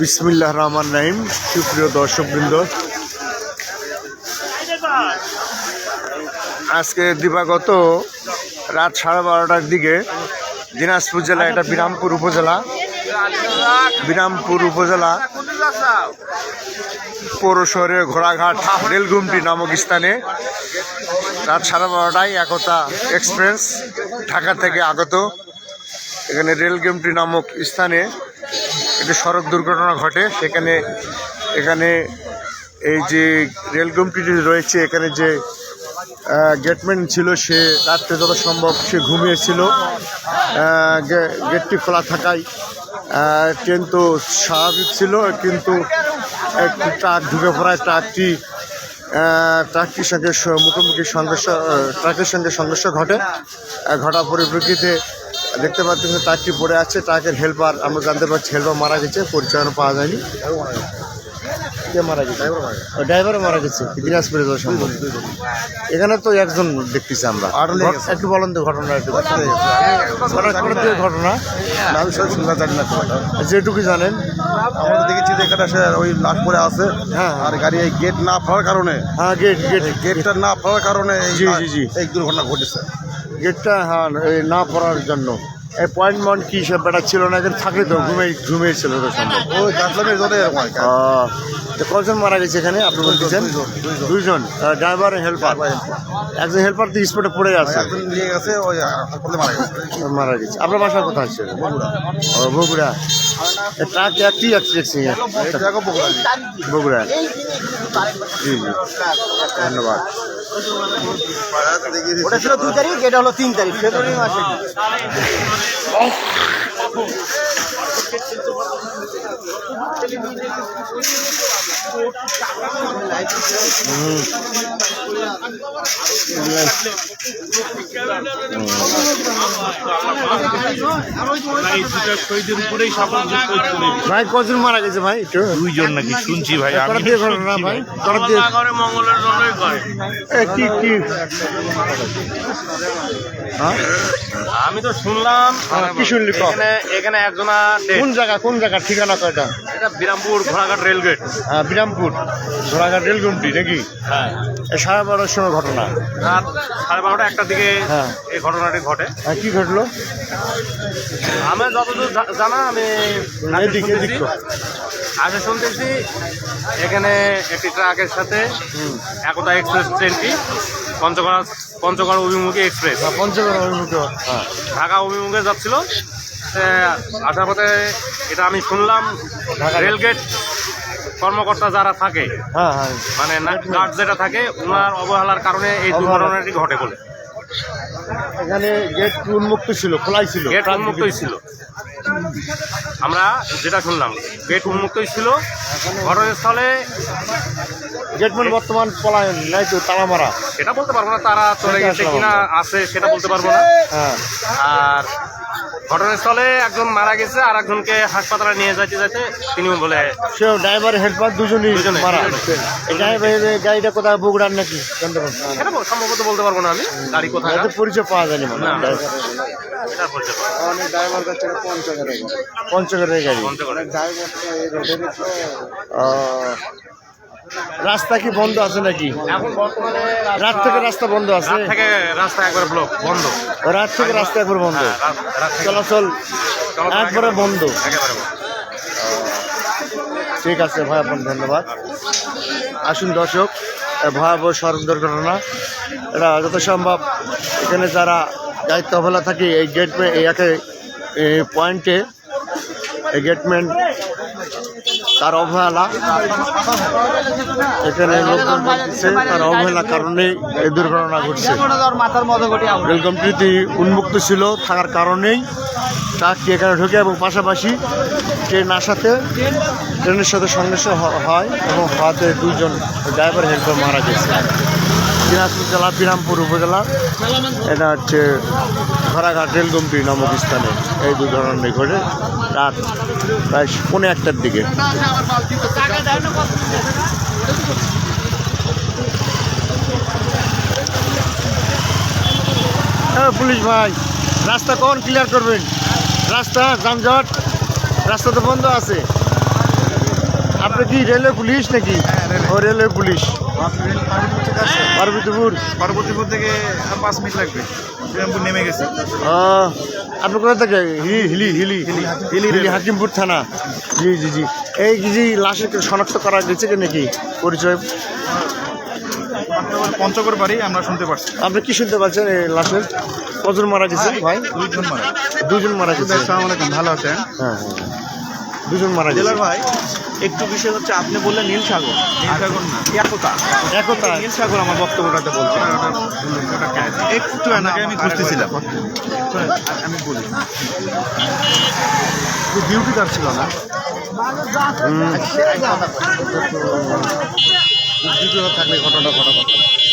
বিসমিল্লাহ রহমান রাহিম, সুপ্রিয় দর্শকবৃন্দ। আজকে দিবাগত রাত সাড়ে বারোটার দিকে দিনাজপুর জেলা, এটা বিরামপুর উপজেলা। বিরামপুর উপজেলা পৌর শহরের ঘোড়াঘাট রেলগুমটি নামক স্থানে রাত সাড়ে বারোটায় একতা এক্সপ্রেস ঢাকা থেকে আগত এখানে রেলগুমটি নামক স্থানে একটি সড়ক দুর্ঘটনা ঘটে। সেখানে এখানে এই যে রেলগুমটি রয়েছে, এখানে যে গেটম্যান ছিল, সে রাত্রে যত সম্ভব সে ঘুমিয়েছিল। গেটটি খোলা থাকায় ট্রেন তো স্বাভাবিক ছিল, কিন্তু একটি ট্রাক ঢুকে পড়ায়, ট্রাকটি ট্রাকটির সঙ্গে মুখোমুখি সংঘর্ষ ট্রাকের সঙ্গে সংঘর্ষ ঘটে। ঘটার পরিপ্রেক্ষিতে দেখতে পাচ্ছি ট্রাকটি পড়ে আছে। ট্রাকের হেল্পার আমরা জানতে পারছি হেল্পার মারা গেছে পরিচয় পাওয়া যায়নি। কে মারা গেছে? ড্রাইভারও মারা গেছে। দিনাজপুরে যাওয়া সম্ভব। এখানে তো একজন দেখতেছি আমরা। একটু বলেন তো ঘটনা একটু। ঘটনা আমি জানি না যেটুকু জানেন। আমরা দেখেছি যে এখানে সে ওই লাশ পড়ে আছে। হ্যাঁ। আর গাড়ি এই গেট না ফাড়ার কারণে হ্যাঁ গেট গেট গেটটা না ফাড়ার কারণে এই জি, জি, জি। এই দুর্ঘটনা ঘটেছে। গেটটা হ্যাঁ না পড়ার জন্য। এই পয়েন্ট ময়েন্ট কি সব বেটা ছিল না এখানে থাকে তো ঘুমিয়ে ঘুমিয়েছিল তো সম্ভব ওই গাছলামের জন্য এরকম হয় তো কজন মারা গেছে এখানে আপনি বলতেছেন? দুইজন, দুইজন। দুইজন ড্রাইভার হেল্পার একজন হেল্পার তো স্পটে পড়ে আছে। একজন নিয়ে গেছে ওই হাসপাতালে মারা গেছে। মারা গেছে। আপনার বাসা কোথায় ছিল? ও বগুড়া। এ ট্রাক একটি অ্যাক্সিডেন্ট এই জায়গা বগুড়া। বগুড়া। জি জি। ধন্যবাদ। ওটা ছিল দুই তারিখ এটা হলো তিন তারিখ ফেব্রুয়ারি মাসে। ভাই কজন মারা গেছে ভাই? একটু। দুইজন নাকি শুনছি ভাই আমি তো দিয়ে ঘটনা শুনছি ভাই ভাই। কটার দিয়ে। করে মঙ্গলের জন্যই করে। কি কি? হ্যাঁ আমি তো শুনলাম হ্যাঁ, কি শুনলি এখানে এখানে একজনা। কোন জায়গা কোন জায়গা ঠিকানা কয়টা? এটা বিরামপুর ঘোড়াঘাট রেলগেট। হ্যাঁ বিরামপুর ঘোড়াঘাট রেলগুমটি নাকি? হ্যাঁ। সাড়ে বারোটার সময় ঘটনা। রাত সাড়ে বারোটা একটার দিকে হ্যাঁ। এই ঘটনাটি ঘটে। হ্যাঁ কি ঘটলো? আমি যতদূর জা- জানা আমি এদিক এদিক তো। আগে শুনতেছি এখানে একটি ট্রাকের সাথে একতা এক্সপ্রেস ট্রেনটি পঞ্চগড় পঞ্চগড় অভিমুখী এক্সপ্রেস। হ্যাঁ, পঞ্চগড় অভিমুখে। হ্যাঁ। ঢাকা অভিমুখে যাচ্ছিল। আসার পথে এটা আমি শুনলাম রেলগেট কর্মকর্তা যারা থাকে হ্যাঁ হ্যাঁ। মানে গার্ড যেটা থাকে ওনার অবহেলার কারণে এই দুর্ঘটনাটি ঘটে বলে। এখানে গেট উন্মুক্ত ছিল খোলাই ছিল গেট উন্মুক্তই ছিল। আমরা যেটা শুনলাম গেট উন্মুক্তই ছিল। ঘটনাস্থলে গেটম্যান বর্তমান পলায়ন নাই তো তালা মারা। সেটা বলতে পারব না তারা চলে গেছে কিনা আছে সেটা বলতে পারব না। হ্যাঁ। আর ঘটনাস্থলে একজন মারা গেছে আর একজনকে হাসপাতালে নিয়ে যাইতে যাইতে তিনি বলে সে ড্রাইভার হেল্পার দুজনই মারা। গাড়িটা কোথায় বগুড়ার নাকি? জানতে বল- সম্ভবত বলতে পারব না আমি। গাড়ি কোথায়? পরিচয় পাওয়া যায়নি মানে না। পারব পঞ্চগড়ের গাড়ি। পঞ্চগড়ে। ও, রাস্তা কি বন্ধ আছে নাকি? রাত থেকে রাস্তা বন্ধ আছে? রাত থেকে রাস্তা একবার ব্লক বন্ধ। রাত থেকে রাস্তা একবার বন্ধ। হ্যাঁ, চলাচল একবারে বন্ধ। ঠিক আছে ভাই আপনার ধন্যবাদ। আসুন দর্শক ভয়াবহ সড়ক দুর্ঘটনা। এটা যত সম্ভব। এখানে যারা দায়িত্ব অবহেলা থাকে এই গেটম্যান এই একে এই পয়েন্টে এই গেটম্যান তার অবহেলা। এখানে লোকজন তার অবহেলার কারণেই এই দুর্ঘটনা ঘটছে। মাথার মতো রেলকমটি উন্মুক্ত ছিল, থাকার কারণেই ট্রাকটি এখানে ঢুকে এবং পাশাপাশি ট্রেন আসাতে ট্রেনের সাথে সংঘর্ষ হয় এবং হাতে দুজন ড্রাইভার হেল্পার মারা গেছে। দিনাজপুর জেলা, বিরামপুর উপজেলা। এটা হচ্ছে ঘোড়াঘাট রেলগুমটি নামক স্থানে এই দুর্ঘটনাটি ঘটে রাত প্রায় পৌনে একটার দিকে। পুলিশ ভাই, রাস্তা কখন ক্লিয়ার করবেন? রাস্তা যানজট, রাস্তা তো বন্ধ আছে। আপনি কি রেলওয়ে পুলিশ নাকি? ও রেলওয়ে পুলিশ। পার্বতীপুর। পার্বতীপুর থেকে পাঁচ মিনিট লাগবে। শ্রীরামপুর নেমে গেছে। আপনি কোথা থেকে? হিলি হিলি। হিলি হিলি হিলি হাকিমপুর থানা। জি জি জি। এই জি লাশে শনাক্ত করা গেছে কি নাকি? পরিচয়? পঞ্চগড় বাড়ি আমরা শুনতে পারছি। আপনি কি শুনতে পাচ্ছেন এই লাশের? কজন মারা গেছে? ভাই দুইজন মারা দুজন মারা গেছে। ভালো আছেন? হ্যাঁ হ্যাঁ। দুজন মারা গেছে। ভাই একটু বিষয় হচ্ছে আপনি বললেন নীল সাগর। নীলসাগর না। একতা। একতা। নীল সাগর আমার বক্তব্যটাতে বলছেন। একটু এনাকে আমি খুঁজতেছিলাম। আমি বলি। ডিউটি তার ছিল না। থাকলে ঘটনা ঘটা কথা